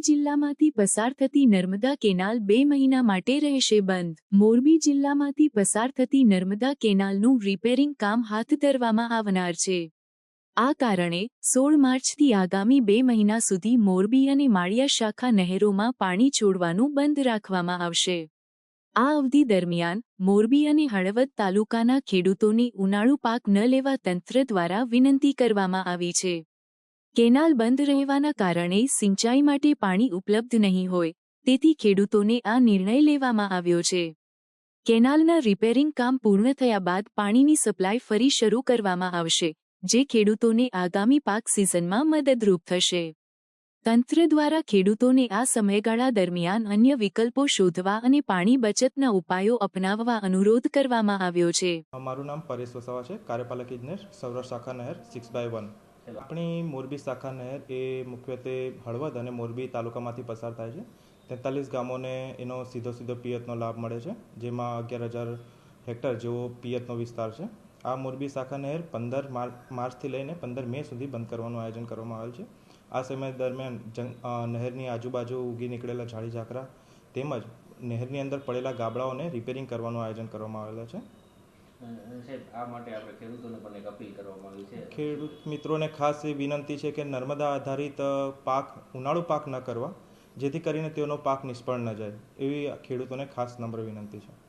જિલ્લામાંથી પસાર થતી નર્મદા કેનાલ બે મહિના માટે રહેશે બંધ. મોરબી જિલ્લામાંથી પસાર થતી નર્મદા કેનાલનું રિપેરિંગ કામ હાથ ધરવામાં આવનાર છે. આ કારણે સોળ માર્ચથી આગામી બે મહિના સુધી મોરબી અને માળિયા શાખા નહેરોમાં પાણી છોડવાનું બંધ રાખવામાં આવશે. આ અવધિ દરમિયાન મોરબી અને હળવદ તાલુકાના ખેડૂતોને ઉનાળુ પાક ન લેવા તંત્ર દ્વારા વિનંતી કરવામાં આવી છે. કેનાલ બંધ રહેવાના કારણે સિંચાઈ માટે પાણી ઉપલબ્ધ નહીં હોય, તેથી ખેડૂતોને આ નિર્ણય લેવામાં આવ્યો છે. કેનાલના રિપેરિંગ કામ પૂર્ણ થયા બાદ પાણીની સપ્લાય ફરી શરૂ કરવામાં આવશે, જે ખેડૂતોને આગામી પાક સિઝનમાં મદદરૂપ થશે. તંત્ર દ્વારા ખેડૂતોને આ સમયગાળા દરમિયાન અન્ય વિકલ્પો શોધવા અને પાણી બચતના ઉપાયો અપનાવવા અનુરોધ કરવામાં આવ્યો છે. મારું નામ પરેશ વસાવા છે, કાર્યપાલક ઇજનેર, સૌરાષ્ટ્ર શાખા નહેર સિક્સ બાય વન આપણી મોરબી શાખા નહેર એ મુખ્યત્વે હળવદ અને મોરબી તાલુકામાંથી પસાર થાય છે. તેતાલીસ ગામોને એનો સીધો સીધો પિયતનો લાભ મળે છે, જેમાં અગિયાર હજાર હેક્ટર જેવો પિયતનો વિસ્તાર છે. આ મોરબી શાખા નહેર પંદર માર્ચથી લઈને પંદર મે સુધી બંધ કરવાનું આયોજન કરવામાં આવેલ છે. આ સમય દરમિયાન જંગ નહેરની આજુબાજુ ઉગી નીકળેલા ઝાડી ઝાકરા તેમજ નહેરની અંદર પડેલા ગાબડાઓને રિપેરિંગ કરવાનું આયોજન કરવામાં આવેલા છે. ખેડૂત મિત્રોને ખાસ એ વિનંતી છે કે નર્મદા આધારિત પાક, ઉનાળુ પાક ન કરવા, જેથી કરીને તેઓનો પાક નિષ્ફળ ન જાય, એવી ખેડૂતોને ખાસ નમ્ર વિનંતી છે.